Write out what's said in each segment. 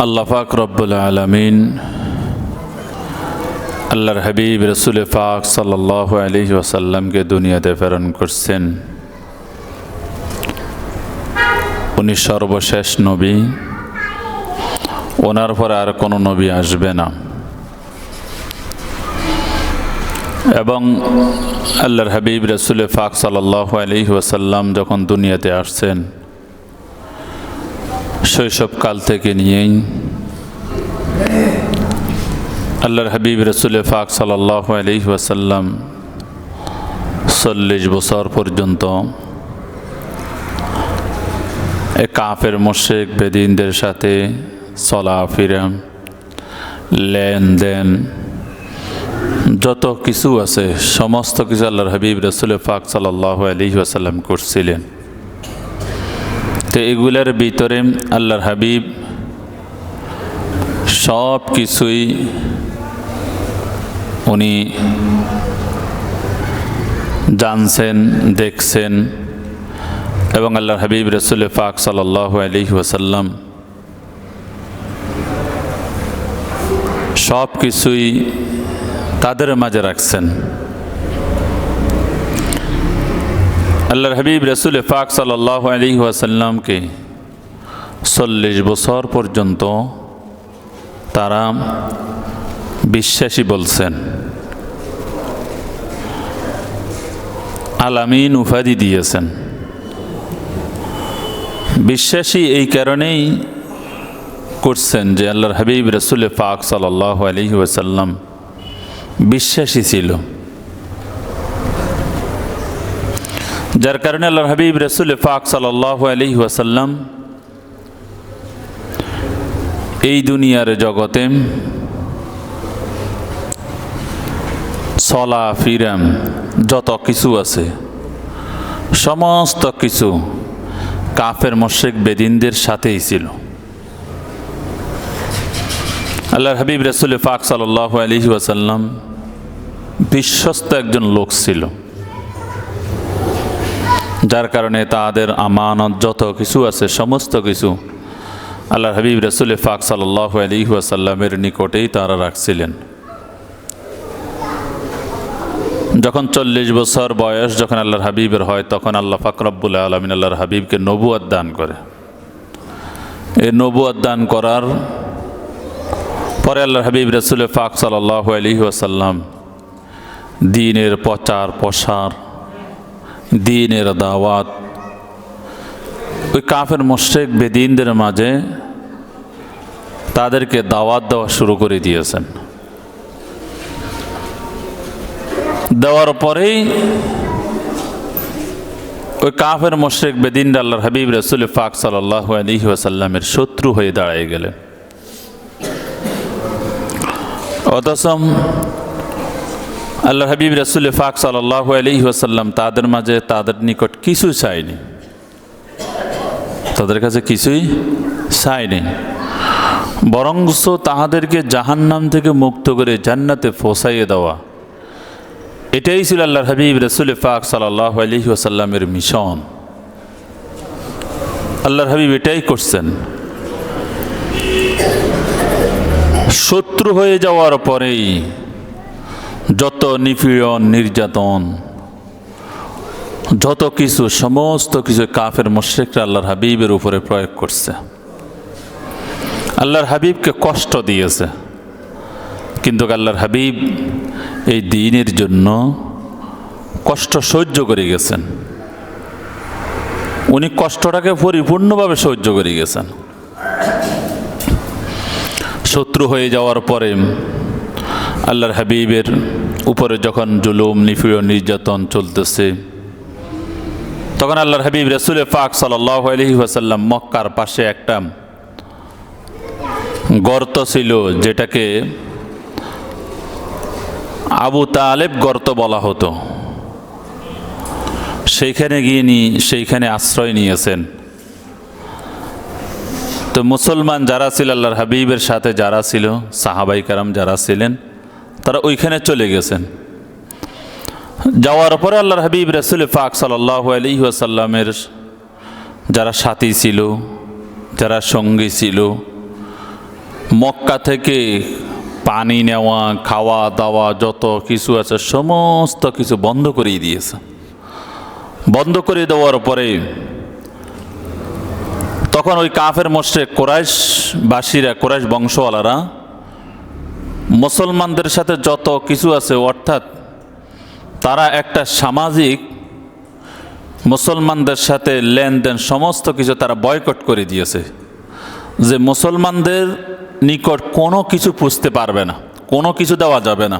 আল্লাহ পাক রব্বুল আলমিন আল্লাহর হাবিব রসুল পাক সাল্লাহ আলী ওসাল্লামকে দুনিয়াতে প্রেরণ করছেন। উনি সর্বশেষ নবী। ওনার পরে আর কোনো নবী আসবে না। এবং আল্লাহর হাবিব রসুল পাক সাল্লাহ আলী ওসাল্লাম যখন দুনিয়াতে আসছেন শৈশবকাল থেকে নিয়েই আল্লাহর হাবিব রসুল ফাক সাল্লাহ আলি ওয়াসাল্লাম চল্লিশ বছর পর্যন্ত কাফের মোশেক বেদিনদের সাথে চলাফেরা, লেনদেন, যত কিছু আছে, সমস্ত কিছু আল্লাহর হাবিব রসুল ফাক সাল্লাহ আলি ওয়াসাল্লাম করছিলেন। তো এগুলোর ভিতরে আল্লাহর হাবিব সব কিছুই উনি জানছেন, দেখছেন এবং আল্লাহর হাবিব রসুল ফাক সাল্লাহ আলি ওয়াসাল্লাম সব কিছুই তাদের মাঝে রাখছেন। আল্লাহর হাবিব রসুল ফাক সাল্লাহ আলী ওয়াসাল্লামকে চল্লিশ বছর পর্যন্ত তারা বিশ্বাসী বলছেন। আলামিন উপাধি দিয়েছেন। বিশ্বাসী এই কারণেই করছেন যে আল্লাহর হাবিব রসুল ফাক সাল্লাহ আলী ওয়াসাল্লাম বিশ্বাসী ছিল। যার কারণে আল্লাহ হাবিব রসুল ফাক সাল্লাহ আলী ওয়াসাল্লাম এই দুনিয়ার জগতে সলা, ফিরাম, যত কিছু আছে, সমস্ত কিছু কাফের মোশেক বেদিনদের সাথেই ছিল। আল্লাহর হাবিব রসুল ফাক সাল্লাহ আলী ওয়াসাল্লাম বিশ্বস্ত একজন লোক ছিল। যার কারণে তাদের আমানত যত কিছু আছে, সমস্ত কিছু আল্লাহ হাবিব রসুল ফাক সাল্লাহ আলী ওয়াসাল্লামের নিকটেই তারা রাখছিলেন। যখন চল্লিশ বছর বয়স যখন আল্লাহর হাবিবের হয়, তখন আল্লাহ ফাকরাবুল আলমিন আল্লাহর হাবিবকে নবুয়াদ দান করে। এই নবুয়াদ দান করার পরে আল্লাহর হাবিব রসুল ফাক সাল্লাহ আলী ওয়াসাল্লাম দিনের প্রচার প্রসার দিনের দাওয়াত। ওই কাফের মোশেক বেদিনদের মাঝে তাদেরকে দাওয়াত দেওয়া শুরু করে দিয়েছেন। দেওয়ার পরেই ওই কাফের মোশেক বেদিন আল্লাহর হাবিব রসুল ফাক সাল্লাহ শত্রু হয়ে দাঁড়ায় গেলেন। অথসম আল্লাহ হাবিব রসুল ফাক সাল্লাহ আলী ওয়াসাল্লাম তাদের মাঝে তাদের নিকট কিছু চায়নি। তাদের কাছে কিছুই চায়নি। বরংস তাহাদেরকে জাহান্নাম থেকে মুক্ত করে জান্নাতে ফোসাইয়ে দেওয়া। এটাই ছিল আল্লাহ হাবিব রসুল ফাক সাল্লাহ আলী ওসাল্লামের মিশন। আল্লাহর হাবিব এটাই করছেন। শত্রু হয়ে যাওয়ার পরেই যত নিপীড়ন, নির্যাতন, যত কিছু, সমস্ত কিছু কাফের মোশেকরা আল্লাহর হাবিবের উপরে প্রয়োগ করছে। আল্লাহর হাবিবকে কষ্ট দিয়েছে। কিন্তু আল্লাহর হাবিব এই দিনের জন্য কষ্ট সহ্য করে গেছেন। উনি কষ্টটাকে পরিপূর্ণভাবে সহ্য করে গেছেন। শত্রু হয়ে যাওয়ার পরে আল্লাহর হাবিবের উপরে যখন জুলুম নিপীড় নির্যাতন চলতেছে, তখন আল্লাহর হাবিব রসুল পাক সাল্লাহ আলহি মক্কার পাশে একটা গর্ত ছিল, যেটাকে আবু তালেব গর্ত বলা হতো। সেইখানে গিয়ে নি, সেইখানে আশ্রয় নিয়েছেন। তো মুসলমান যারা ছিল, আল্লাহর হাবিবের সাথে যারা ছিল, সাহাবাই কারাম যারা ছিলেন তারা ওইখানে চলে গেছেন। যাওয়ার পরে আল্লাহর হাবিব রসুল ফাক সাল্লাহ আলী যারা সাথী ছিল, যারা সঙ্গী ছিল, মক্কা থেকে পানি নেওয়া খাওয়া দাওয়া যত কিছু আছে, সমস্ত কিছু বন্ধ করিয়ে দিয়েছে। বন্ধ করে দেওয়ার পরে তখন ওই কাফের মোশে কোরাইশবাসীরা, কোরাইশ বংশওয়ালারা মুসলমানদের সাথে যত কিছু আছে, অর্থাৎ তারা একটা সামাজিক মুসলমানদের সাথে লেনদেন সমস্ত কিছু তারা বয়কট করে দিয়েছে, যে মুসলমানদের নিকট কোনো কিছু পুষতে পারবে না, কোনো কিছু দেওয়া যাবে না।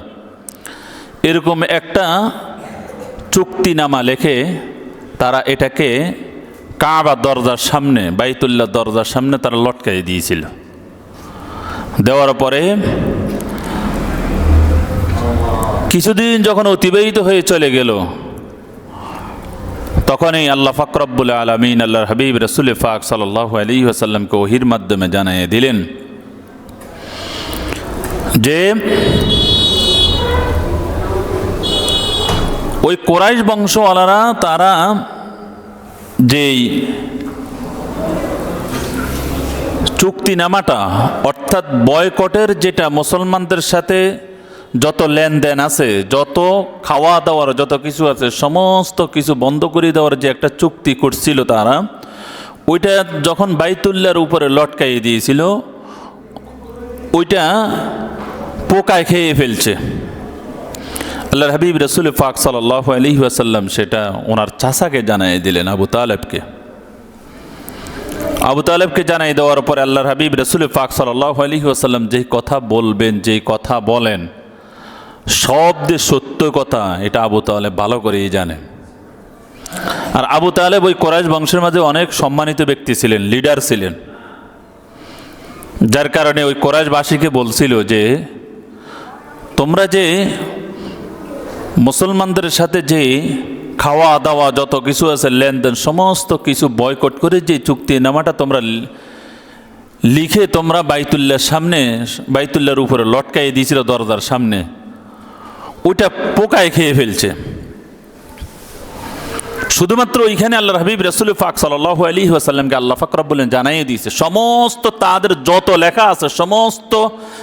এরকম একটা চুক্তিনামা লেখে তারা এটাকে কাবা দরজার সামনে, বাইতুল্লাহ দরজার সামনে তারা লটকাই দিয়েছিল। দেওয়ার পরে কিছুদিন যখন অতিবাহিত হয়ে চলে গেল, তখনই আল্লাহ ফাকরবুল আলমিন আল্লাহ হাবিব রসুল ফাক সাল্লাহ আলী আসাল্লামকে ওহির মাধ্যমে জানিয়ে দিলেন যে, ওই কোরাইশ বংশওয়ালারা, তারা যেই চুক্তিনামাটা, অর্থাৎ বয়কটের যেটা মুসলমানদের সাথে যত লেনদেন আছে, যত খাওয়া দাওয়ার যত কিছু আছে, সমস্ত কিছু বন্ধ করে দেওয়ার যে একটা চুক্তি করছিল তারা, ওইটা যখন বাইতুল্লার উপরে লটকাই দিয়েছিল, ওইটা পোকায় খেয়ে ফেলছে। আল্লাহ হাবিব রসুল ফাক সাল্লাহ আলী সেটা ওনার চাষাকে জানাই দিলেন, আবু তালেবকে। আবু তালেবকে জানাই দেওয়ার পরে আল্লাহর হাবিব রসুল ফাক সাল্লাহ আলী যেই কথা বলবেন, যেই কথা বলেন সব যে সত্য কথা, এটা আবু তালেব ভালো করেই জানে। আর আবু তালেব ওই কোরআশ বংশের মাঝে অনেক সম্মানিত ব্যক্তি ছিলেন, লিডার ছিলেন। যার কারণে ওই কোরআশবাসীকে বলছিল যে, তোমরা যে মুসলমানদের সাথে যে খাওয়া দাওয়া যত কিছু আছে, লেনদেন সমস্ত কিছু বয়কট করে যে চুক্তি নামাটা তোমরা লিখে তোমরা বাইতুল্লার সামনে বাইতুল্লার উপরে লটকাই দিয়েছিল দরজার সামনে ওইটা পোকায় খেয়ে ফেলছে। শুধুমাত্র ওইখানে আল্লাহ হাবিব রসুল ফাক সাল্লাহ আলী আসাল্লামকে আল্লাহ ফাকরাব বলেন জানাই দিয়েছে। সমস্ত তাদের যত লেখা আছে, সমস্ত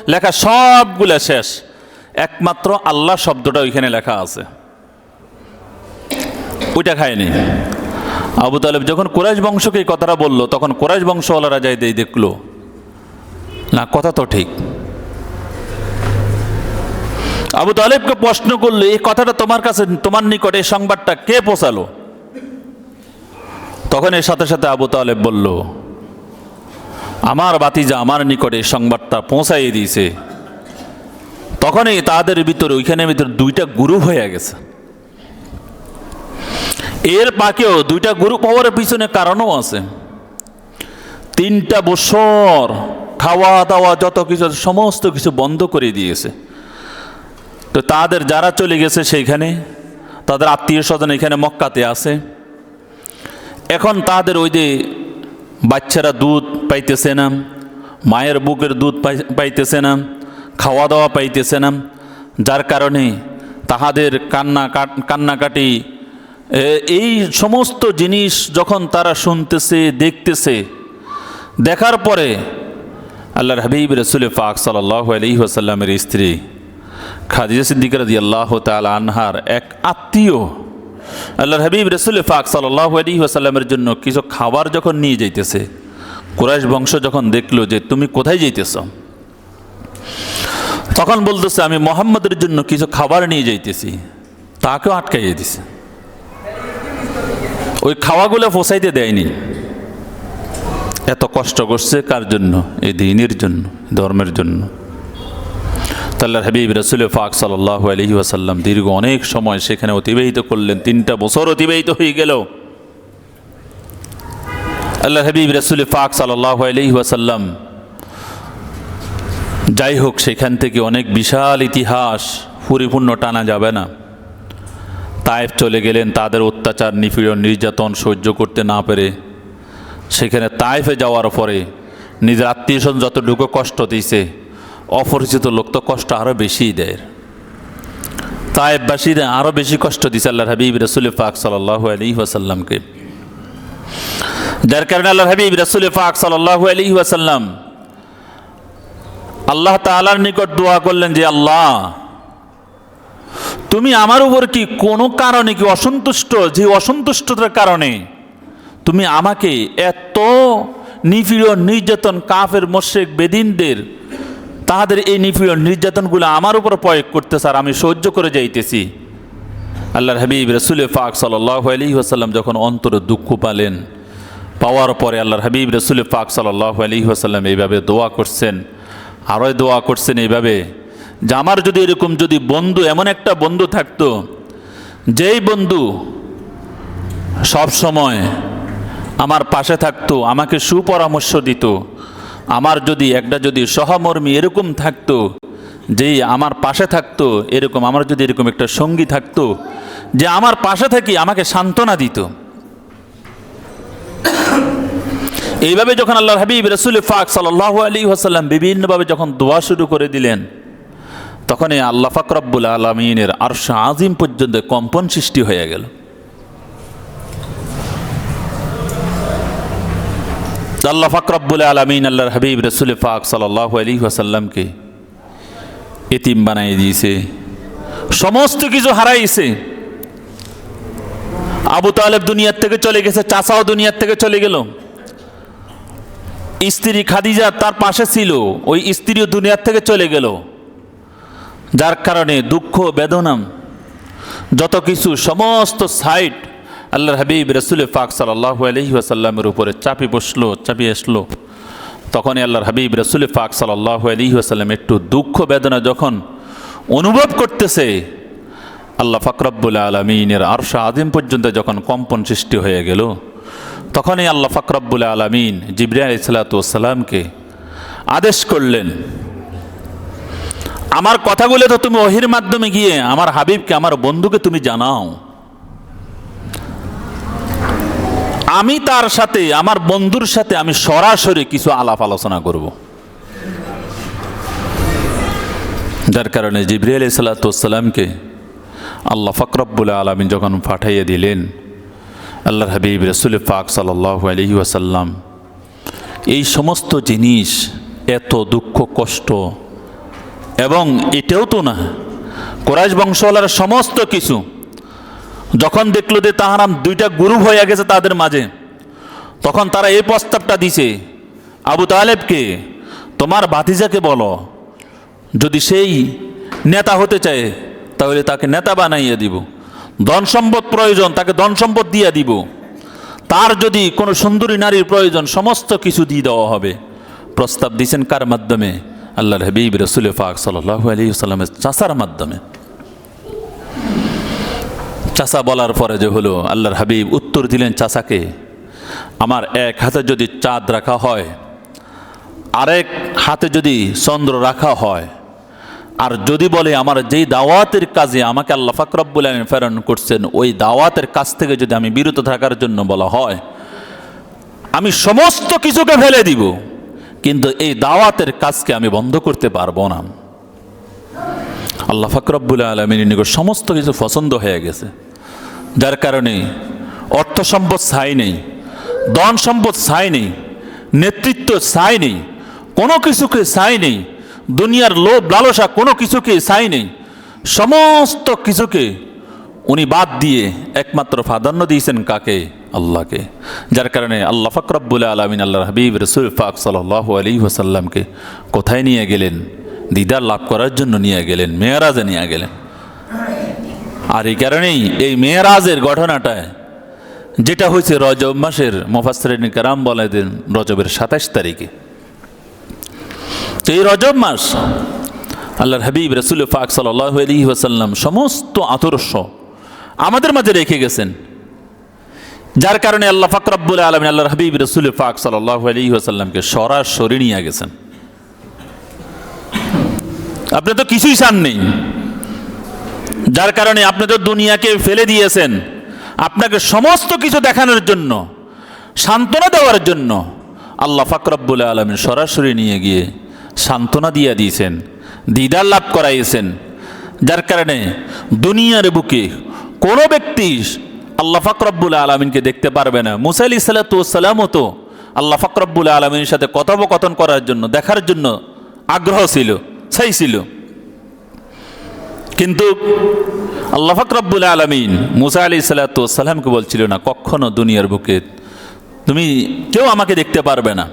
লেখা সবগুলা শেষ। একমাত্র আল্লাহ শব্দটা ওইখানে লেখা আছে। ওইটা খায়নি। আবু তালেব যখন কোরাইশ বংশকে এই কথাটা বলল, তখন কোরাইশ বংশওয়ালারা যাই দেখল। না, কথা তো ঠিক। আবু তালেবকে প্রশ্ন করলে, এই কথাটা তোমার কাছে, তোমার নিকট সংবাদটা কে পৌঁছালো? তখন এর সাথে সাথে আবু তালেব বলল, আমার বাতিজা আমার নিকটে সংবাদটা পৌঁছাইয়ে দিয়েছে। তখনই তাদের ভিতরে, ওইখানে ভিতরে দুইটা গ্রুপ হয়ে গেছে। এর পাকেও দুইটা গ্রুপ হওয়ার পিছনে কারণও আছে। তিনটা বছর খাওয়া দাওয়া যত কিছু সমস্ত কিছু বন্ধ করে দিয়েছে। তো তাদের যারা চলে গেছে সেইখানে, তাদের আত্মীয় স্বজন এখানে মক্কাতে আছে। এখন তাদের ওই যে বাচ্চারা দুধ পাইতেছে না, মায়ের বুকের দুধ পাইতেছে না খাওয়া দাওয়া পাইতেছে না, যার কারণে তাহাদের কান্না কান্নাকাটি এই সমস্ত জিনিস যখন তারা শুনতেছে, দেখতেছে, দেখার পরে আল্লাহর হাবিব রসুল ফাক সাল্লাহ আলী আসাল্লামের স্ত্রী খাদিজা সিদ্দিক রাজি আল্লাহ তাল আনহার এক আত্মীয়, আল্লাহর হাবিব রসুল ফাক সাল্লাহ আলী জন্য কিছু খাবার যখন নিয়ে যাইতেছে, কুরাইশ বংশ যখন দেখল যে তুমি কোথায় যাইতেছ, তখন বলতেছে, আমি মোহাম্মদের জন্য কিছু খাবার নিয়ে যাইতেছি, তাকেও আটকাইয়ে দিছে। ওই খাওয়াগুলো ফোসাইতে দেয়নি। এত কষ্ট করছে কার জন্য? এই দিনের জন্য, ধর্মের জন্য। তাল্লাহ হাবিব রসুল ফাক সাল্লাহ আলহি আসাল্লাম দীর্ঘ অনেক সময় সেখানে অতিবাহিত করলেন। তিনটা বছর অতিবাহিত হয়ে গেল। আল্লাহ হাবিব রসুল ফাক সাল্লাহ আলহি আসাল্লাম যাই হোক, সেখান থেকে অনেক বিশাল ইতিহাস পরিপূর্ণ টানা যাবে না। তায়েফ চলে গেলেন, তাদের অত্যাচার, নিপীড়ন, নির্যাতন সহ্য করতে না পেরে। সেখানে তায়েফে যাওয়ার পরে নিজের আত্মীয় স্বজন যতটুকু কষ্ট দিয়েছে অপরিচিত লোক তো কষ্ট আরও বেশিই দেয়। তায়েববাসীরা আরও বেশি কষ্ট দিছে আল্লাহ হাবিব, রসুল ফাক সাল্লাহ আলী ওয়াসাল্লামকে। যার কারণে আল্লাহ হাবিব, রসুল ফাক সাল্লাহ আলী ওয়াসাল্লাম আল্লাহ তাআলার নিকট দোয়া করলেন যে, আল্লাহ, তুমি আমার উপর কি কোনো কারণে কি অসন্তুষ্ট, যে অসন্তুষ্টতার কারণে তুমি আমাকে এত নিপীড়, নির্যাতন, কাফের, মোশেক, বেদিনদের তাহাদের এই নিপীড় নির্যাতনগুলো আমার উপর প্রয়োগ করতেছে আর আমি সহ্য করে যাইতেছি। আল্লাহর হাবিব রসুল ফাক সাল্লাহ আলী আসাল্লাম যখন অন্তরে দুঃখ পালেন, পাওয়ার পরে আল্লাহর হাবিব রসুল ফাক সাল্লাহ আলী আসাল্লাম এইভাবে দোয়া করছেন, আরও দোয়া করছেন এইভাবে যে আমার যদি এরকম যদি বন্ধু, এমন একটা বন্ধু থাকতো, যেই বন্ধু সব সময় আমার পাশে থাকতো, আমাকে সুপরামর্শ দিত আমার যদি একটা যদি সহমর্মী এরকম থাকতো যে আমার পাশে থাকতো, এরকম আমার যদি এরকম একটা সঙ্গী থাকতো, যে আমার পাশে থাকি আমাকে সান্ত্বনা দিত। এইভাবে যখন আল্লাহ হাবিব রসুল ফাক সাল্লাহ আলী ওসাল্লাম বিভিন্নভাবে যখন দোয়া শুরু করে দিলেন তখন এই আল্লাহ ফাকরাব্বুল আলমিনের আরশা আজিম পর্যন্ত কম্পন সৃষ্টি হয়ে গেল। আল্লাহ ফাকরাব্বুল আলমিন, আল্লাহর হাবিব রসুল ফাক সাল্লাহ আলী ওয়াসাল্লামকে এতিম বানাই দিয়েছে, সমস্ত কিছু হারাইছে। আবু তালেব দুনিয়ার থেকে চলে গেছে, চাচাও দুনিয়ার থেকে চলে গেল। স্ত্রী খাদিজা তার পাশে ছিল, ওই স্ত্রীও দুনিয়ার থেকে চলে গেল। যার কারণে দুঃখ বেদনাম যত কিছু, সমস্ত সাইট আল্লাহর হাবিব রসুল ফাক সাল্লাহ আলহি আসাল্লামের উপরে চাপি বসল, চাপিয়ে আসলো। তখনই আল্লাহর হাবিব রসুল ফাক সাল্লাহ আলহি আসাল্লাম একটু দুঃখ বেদনা যখন অনুভব করতেছে, আল্লাহ ফাকরাবুল আলমিনের আরশা আদিম পর্যন্ত যখন কম্পন সৃষ্টি হয়ে গেল, তখনই আল্লাহ ফাকরাবুল আলমিন জিবরিয়া ইসলাতামকে আদেশ করলেন, আমার কথাগুলো তো তুমি ওহির মাধ্যমে গিয়ে আমার হাবিবকে, আমার বন্ধুকে তুমি জানাও। আমি তার সাথে, আমার বন্ধুর সাথে আমি সরাসরি কিছু আলাপ আলোচনা করব। যার কারণে জিবরিয়াল সালাতামকে আল্লাহ ফকরব্বুল আলমিন যখন পাঠাইয়ে দিলেন আল্লাহ হাবিব রসুল ফাক সাল্লাহ আলহি ওয়াসাল্লাম, এই সমস্ত জিনিস এত দুঃখ, কষ্ট এবং এটাও তো না, কোরাইশ বংশওয়ালার সমস্ত কিছু যখন দেখল যে তাহারাম দুইটা গ্রুপ হয়ে গেছে তাদের মাঝে, তখন তারা এই প্রস্তাবটা দিছে, আবু তালেবকে, তোমার ভাতিজাকে বলো, যদি সেই নেতা হতে চায়, তাহলে তাকে নেতা বানাইয়ে দিব, ধন সম্পদ প্রয়োজন, তাকে ধন সম্পদ দিয়ে দিব। তার যদি কোনো সুন্দরী নারীর প্রয়োজন, সমস্ত কিছু দিয়ে দেওয়া হবে। প্রস্তাব দিয়েছেন কার মাধ্যমে? আল্লাহর হাবিব রসুল ফাক সাল্লাহ আলী সাল্লামের চাষার মাধ্যমে। চাষা বলার পরে যে হলো, আল্লাহর হাবিব উত্তর দিলেন চাষাকে আমার এক হাতে যদি চাঁদ রাখা হয়, আরেক হাতে যদি চন্দ্র রাখা হয়, আর যদি বলে আমার যেই দাওয়াতের কাজে আমাকে আল্লাহ ফাকরাবুল আলম প্রেরণ করছেন, ওই দাওয়াতের কাছ থেকে যদি আমি বিরত থাকার জন্য বলা হয়, আমি সমস্ত কিছুকে ফেলে দিব, কিন্তু এই দাওয়াতের কাজকে আমি বন্ধ করতে পারব না। আল্লাহ ফাকরাবুল আলমিনের নিকট সমস্ত কিছু পছন্দ হয়ে গেছে। যার কারণে অর্থ সম্পদ ছাই নেই, ধন সম্পদ ছাই নেই, নেতৃত্ব ছাই নেই, কোনো কিছুকে ছাই নেই, দুনিয়ার লোভ লালসা কোনো কিছুকে ছাই নেই, সমস্ত কিছুকে উনি বাদ দিয়ে একমাত্র প্রাধান্য দিয়েছেন কাকে? আল্লাহকে। যার কারণে আল্লাহ ফাকরাবুল আলমিন আল্লাহ হাবিব রসুল ফাক সাল্লাহ আলী ওসাল্লামকে কোথায় নিয়ে গেলেন? দিদার লাভ করার জন্য নিয়ে গেলেন, মেয়েরাজে নিয়ে গেলেন। আর এই কারণেই এই মেয়েরাজের ঘটনাটায় যেটা হয়েছে রজব মাসের মোফাসরিন কারাম বলে দিন রজবের সাতাশ তারিখে। তো এই রজব মাস আল্লাহর হাবিব রসুল ফাক ওসাল্লাম সমস্ত আদর্শ আমাদের মাঝে রেখে গেছেন। যার কারণে আল্লাহ ফাকরাবুল আলমিন আল্লাহর হাবিব রসুল ফাক সাল্লাহ আলী ওসাল্লামকে সরাসরি নিয়ে গেছেন। আপনি তো কিছুই চান নেই। যার কারণে আপনি তো দুনিয়াকে ফেলে দিয়েছেন। আপনাকে সমস্ত কিছু দেখানোর জন্য, সান্ত্বনা দেওয়ার জন্য আল্লাহ ফাকরাবুল আলমিন সরাসরি নিয়ে গিয়ে সান্ত্বনা দিয়ে দিয়েছেন দিদার লাভ করাইয়েছেন যার কারণে দুনিয়ার বুকে কোনো ব্যক্তি আল্লাহ ফাকরাবুল আলমিনকে দেখতে পারবে না। মুসাইল সালাতামও তো আল্লাহ ফাকরাবুল আলমিনের সাথে কথোপকথন করার জন্য, দেখার জন্য আগ্রহ ছিল, সেই ছিল। কিন্তু আল্লাহ ফাকরাবুল আলমিন মুসা আলি সাল্লাতামকে বলছিল না, কখনো দুনিয়ার বুকে তুমি কেউ আমাকে দেখতে পারবে না।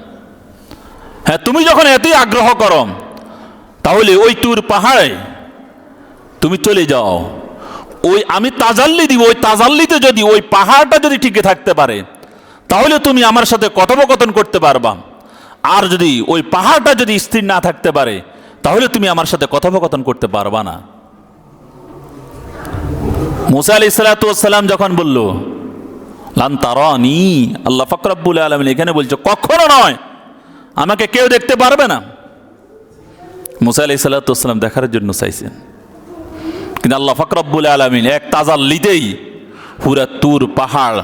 হ্যাঁ তুমি যখন এতই আগ্রহ করো, তাহলে ওই টুর পাহাড়ে তুমি চলে যাও। ওই আমি তাজাল্লি দিব, ওই তাজাল্লিতে যদি ওই পাহাড়টা যদি টিকে থাকতে পারে, তাহলে তুমি আমার সাথে কথোপকথন করতে পারবা। আর যদি ওই পাহাড়টা যদি স্থির না থাকতে পারে, তাহলে তুমি আমার সাথে কথোপকথন করতে পারবা না। মুসা আলি সালাতাম যখন বলল, লান তারানি আল্লাহ ফকরাবুল আলমিন এখানে বলছে, কখনো নয়, আমাকে কেউ দেখতে পারবে না। মুসা আলি সাল্লাতাম দেখার জন্য চাইছেন। কিন্তু আল্লাহ ফকরাবুল আলমিন এক তাজাল্লিতেই পুরা তুর পাহাড়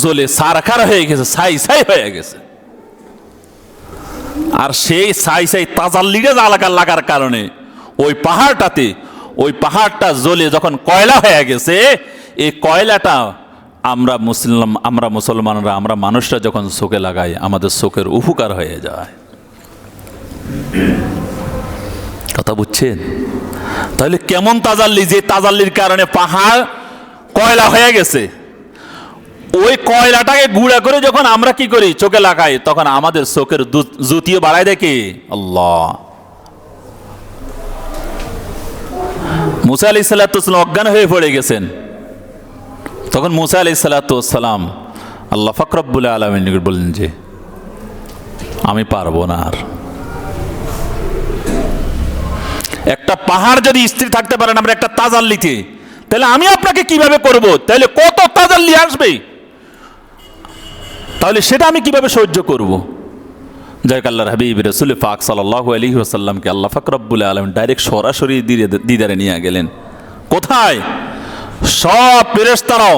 জ্বলে সারখার হয়ে গেছে, সাই সাই হয়ে গেছে। আর সেই সাই সাই তাজাল্লিটা লাগার লাগার কারণে ওই পাহাড়টাতে ওই পাহাড়টা জ্বলে যখন কয়লা হয়ে গেছে, এই কয়লাটা আমরা মুসলিম, আমরা মুসলমানরা, আমরা মানুষরা যখন চোখে লাগাই, আমাদের চোখের উপকার হয়ে যায়। কথা বুঝছেন? তাহলে কেমন তাজাল্লি যে তাজাল্লির কারণে পাহাড় কয়লা হয়ে গেছে? ওই কয়লাটাকে গুঁড়া করে যখন আমরা কি করি, চোখে লাগাই, তখন আমাদের চোখের জুতিও বাড়ায় দেখে। আল্লাহ। মুসা আলি সাল্লাতাম অজ্ঞান হয়ে পড়ে গেছেন। তখন মুসা আলি সাল্লাতাম আল্লাহ ফকরবুল্লাহ আলমিন বললেন যে, আমি পারব না আর। একটা পাহাড় যদি স্থির থাকতে পারেন আমরা একটা তাজাল্লিতে তাহলে আমি আপনাকে কীভাবে করব? তাহলে কত তাজাল্লি আসবে? তাহলে সেটা আমি কীভাবে সহ্য করব? যাই আল্লাহ হাবিব রসুল ফাক সাল্লাহ আলী আসাল্লামকে আল্লাহ ফাকরবুল আলম ডাইরেক্ট সরাসরি দিদারে নিয়ে গেলেন। কোথায়? সব ফেরেস্তারাও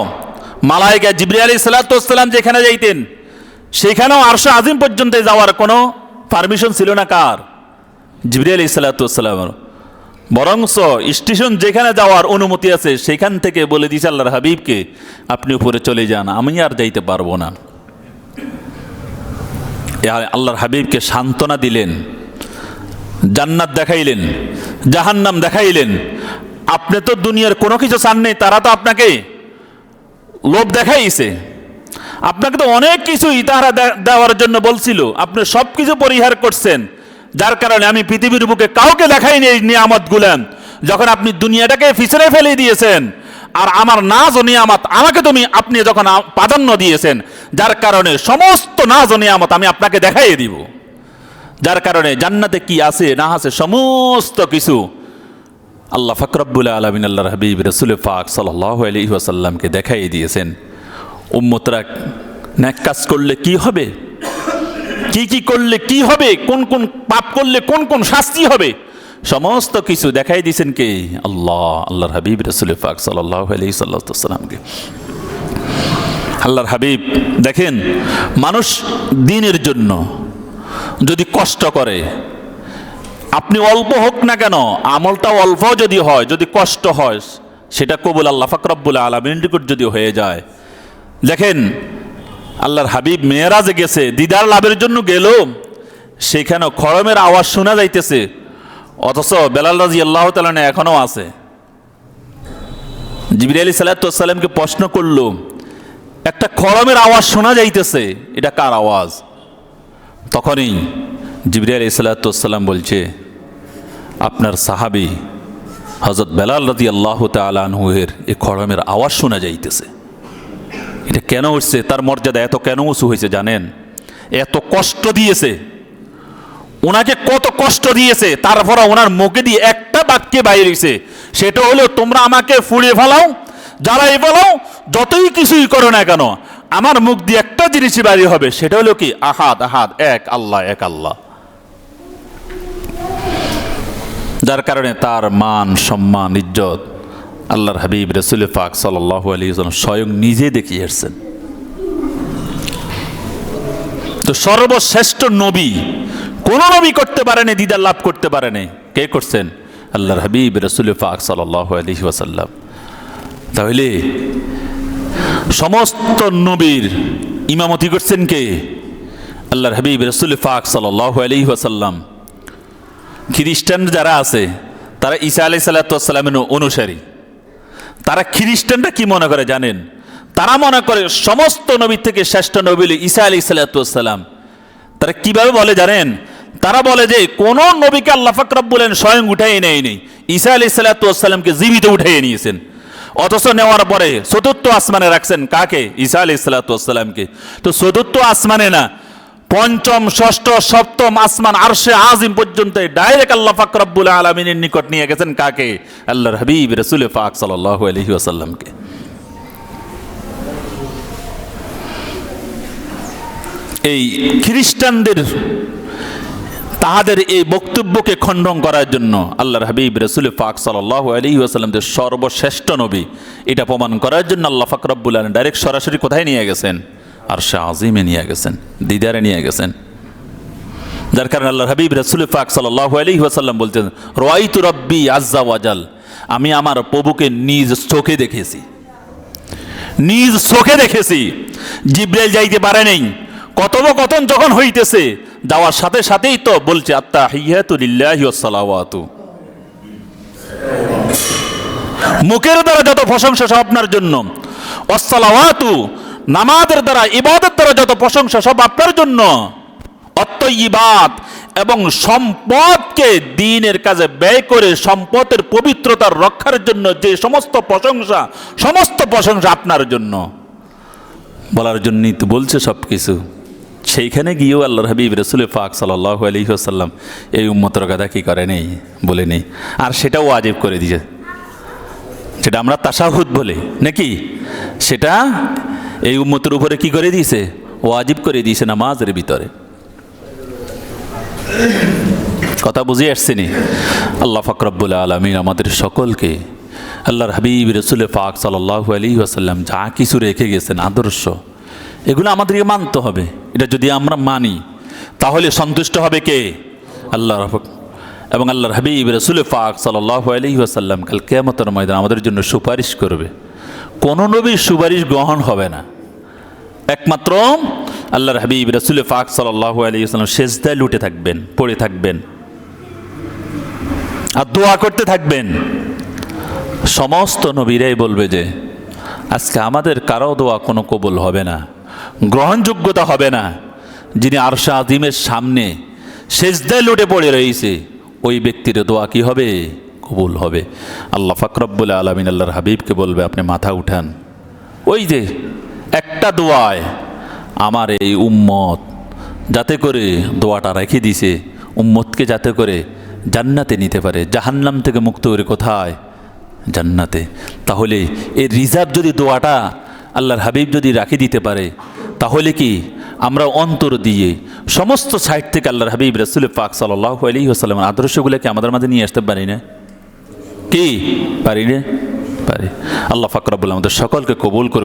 মালাইকা জিবরি আলী সাল্লাতাম যেখানে যাইতেন, সেখানেও আরশো আজিম পর্যন্ত যাওয়ার কোনো পারমিশন ছিল না কার? জিবরি আলী সাল্লাতাম বরংস স্টেশন যেখানে যাওয়ার অনুমতি আছে, সেখান থেকে বলে দিয়েছে আল্লাহর হাবিবকে, আপনি উপরে চলে যান, আমি আর যাইতে পারব না। আল্লাহর হাবিবকে সান্ত্বনা দিলেন, জান্নাত দেখাইলেন, জাহান্নাম দেখাইলেন। আপনি তো দুনিয়ার কোনো কিছু চান নেই, তারা তো আপনাকে লোভ দেখাইছে। আপনাকে তো অনেক কিছুই তারা দেওয়ার জন্য বলছিল, আপনি সব কিছু পরিহার করছেন। যার কারণে আমি পৃথিবীর বুকে কাউকে দেখাইনি এই নিয়ামত গুলেন যখন আপনি দুনিয়াটাকে ফিসরে ফেলে দিয়েছেন। আর আমার নাজ ও নিয়ামত আমাকে তুমি, আপনি যখন প্রাধান্য দিয়েছেন যার কারণে সমস্ত নাজ নিয়ামত আমি আপনাকে দেখাইয়ে দিব। যার কারণে জান্নাতে কি আছে, না আছে, সমস্ত কিছু আল্লাহ ফকরবুল্লা আলমিন আল্লাহ হাবিব, রসুল ফাক সাল্লাহ আলী দেখাইয়ে দিয়েছেন। উম্মতরা ন্যাক কাজ করলে কি হবে? কি কি করলে কি হবে? কোন কোন পাপ করলে কোন কোন শাস্তি হবে? সমস্ত কিছু দেখাই দিয়েছেন কে? আল্লাহ, আল্লাহর হাবিব, রসুল ফাক সাল্লাহ আলি সাল্লামকে আল্লাহর হাবিব, দেখেন, মানুষ দিনের জন্য যদি কষ্ট করে, আপনি অল্প হোক না কেন আমলটা অল্প যদি হয়, যদি কষ্ট হয়, সেটা কবুল আল্লাহ ফাকরাবুল আলমিন নিকট যদি হয়ে যায়। দেখেন, আল্লাহর হাবিব মেয়েরাজে গেছে, দিদার লাভের জন্য গেল সেখানে খড়মের আওয়াজ শোনা যাইতেছে, অথচ বেলাল রাজি আল্লাহ তালানে এখনও আছে জিবির আলী সাল্লাতামকে প্রশ্ন করল একটা খড়মের আওয়াজ শোনা যাইতেছে। এটা কার আওয়াজ? তখনই জিবির আলী সাল্লাতাম বলছে, আপনার সাহাবি হজরত বেলাল রাজি আল্লাহ তালানহুয়ের এ খড়মের আওয়াজ শোনা যাইতেছে। এটা কেন উঠছে তার মর্যাদা এত কেন উঁচু হয়েছে জানেন? এত কষ্ট দিয়েছে। ওনাকে কত কষ্ট দিয়েছে। তারপর ওনার মুখে দিয়ে একটা বাক্যে বাইরেছে সেটা হলো, তোমরা আমাকে ফুড়িয়ে ফেলাও জ্বালাই ফেলাও যতই কিছুই করো না কেন, আমার মুখ দিয়ে একটা জিনিসই বাড়ি হবে, সেটা হলো কি? আহাদ আহাদ, এক আল্লাহ এক আল্লাহ। যার কারণে তার মান, সম্মান, ইজ্জত আল্লাহর হাবিব রসুল ফাক সাল্লাহ আলী স্বয়ং নিজে দেখিয়ে এসছেন তো সর্বশ্রেষ্ঠ নবী, কোন নবী করতে পারেনি, দিদার লাভ করতে পারেনি। কে করছেন? আল্লাহর হাবিব রসুল ফাক সাল্লাহ আলী ওয়াসাল্লাম। তাহলে সমস্ত নবীর ইমামতি করছেন কে? আল্লাহর হাবিব, রসুল ফাক আলী ওয়াসাল্লাম। খ্রিস্টান যারা আছে, তারা ঈসা আলাই সাল্লাতামের অনুসারী। তারা খ্রিস্টানরা কি মনে করে জানেন? তারা মনে করে সমস্ত নবীর থেকে শ্রেষ্ঠ নবী ঈসা আলি সাল্লাতাম তারা কীভাবে বলে জানেন? তারা বলে যে কোন নবীকে আল্লাহ ফাকরাব বলেন স্বয়ং উঠাই নেয়নি। ঈসা আলি সাল্লাতামকে জীবিত উঠাইয়ে নিয়েছেন। অথচ নেওয়ার পরে চতুর্থ আসমানে রাখছেন কাকে? ঈসা আলি সাল্লাতামকে তো চতুর্থ আসমানে না, পঞ্চম, ষষ্ঠ, সপ্তম আসমান, আরশে আজিম পর্যন্ত ডাইরেক্ট আল্লাহ ফাকরাবুল আলমিনের নিকট নিয়ে গেছেন কাকে? আল্লাহর হাবিব, রসুল ফাক সাল্লাহ আলহি আসাল্লামকে এই খ্রিস্টানদের তাহাদের এই বক্তব্যকে খণ্ডন করার জন্য আল্লাহর হাবিব রসুল ফাক সাল্লাহ আলী আসাল্লামদের সর্বশ্রেষ্ঠ নবী, এটা প্রমাণ করার জন্য আল্লাহ ফাকরাবুল আলম ডাইরেক্ট সরাসরি কোথায় নিয়ে গেছেন? আর শাহ আজিমে নিয়ে গেছেন, দিদারে নিয়ে গেছেন। যার কারণে আল্লাহ হাবিব রসুল ফাক সাল্লাহ আলী আসাল্লাম বলছেন, রোয়াইতু রব্বি আজ্জা ওয়াজাল আমি আমার প্রভুকে নিজ চোখে দেখেছি। নিজ চোখে দেখেছি। জিব্রাইল যাইতে পারে নেই। কথোপকথন যখন হইতেছে যাওয়ার সাথে সাথেই তো বলছে আত্মা হিয়াতু মুখের দ্বারা যত প্রশংসা সব আপনার জন্য। অসালাওয়াতু নামাজের দ্বারা ইবাদের দ্বারা যত প্রশংসা সব আপনার জন্য। অত্যইবাদ এবং সম্পদকে দিনের কাজে ব্যয় করে সম্পদের পবিত্রতার রক্ষার জন্য যে সমস্ত প্রশংসা সমস্ত প্রশংসা আপনার জন্য। বলার জন্যই তো বলছে সব কিছু সেইখানে গিয়েও আল্লাহ হাবিব রসুল ফাক সাল্লাহ আলী আসাল্লাম এই উম্মতর কথা কি করে নেই? বলে নেই। আর সেটাও আজীব করে দিয়েছে। সেটা আমরা তাসাহুদ বলে, নাকি? সেটা এই উম্মতের উপরে কি করে দিয়েছে? ও আজীব করে দিয়েছে নামাজের ভিতরে। কথা বুঝে আসছেনি? আল্লাহ ফাকরাবুল আলমিন আমাদের সকলকে আল্লাহর হাবিব রসুল ফাক সাল্লাহ আলী আসাল্লাম যা কিছু রেখে গেছেন, আদর্শ, এগুলো আমাদেরকে মানতে হবে। এটা যদি আমরা মানি, তাহলে সন্তুষ্ট হবে কে? আল্লাহ এবং আল্লাহর হাবিব, রসুল ফাক সাল্লাহ আলী আসাল্লাম কাল কেমতর ময়দান আমাদের জন্য সুপারিশ করবে। কোনো নবীর সুপারিশ গ্রহণ হবে না। একমাত্র আল্লাহর হাবিব, রসুল ফাক সাল্লাহ আলী আসসালাম শেষদায় লুটে থাকবেন, পড়ে থাকবেন। আর দোয়া করতে থাকবেন। সমস্ত নবীরাই বলবে যে আজকে আমাদের কারও দোয়া কোনো কবুল হবে না, গ্রহণযোগ্যতা হবে না। যিনি আরশা আজিমের সামনে শেষদায় লুটে পড়ে রয়েছে, ওই ব্যক্তির দোয়া কি হবে? কবুল হবে। আল্লাহ ফাকরব্বুল আলমিন আল্লাহর হাবিবকে বলবে, আপনি মাথা উঠান। ওই যে একটা দোয়ায় আমার এই উম্মত যাতে করে দোয়াটা রেখে দিছে, উম্মতকে যাতে করে জান্নাতে নিতে পারে, জাহান্নাম থেকে মুক্ত করে কোথায়? জান্নাতে। তাহলে এই রিজার্ভ যদি দোয়াটা আল্লাহর হাবিব যদি রাখে দিতে পারে, তাহলে কি আমরা অন্তর দিয়ে সমস্ত সাইড থেকে আল্লাহর হাবিব, রসুল পাক সাল্লাহ আলী আসসালাম আদর্শগুলোকে আমাদের মাঝে নিয়ে আসতে পারি না? কি? পারি না? পারি। আল্লাহ ফাকরাবুল আমাদের সকলকে কবুল করে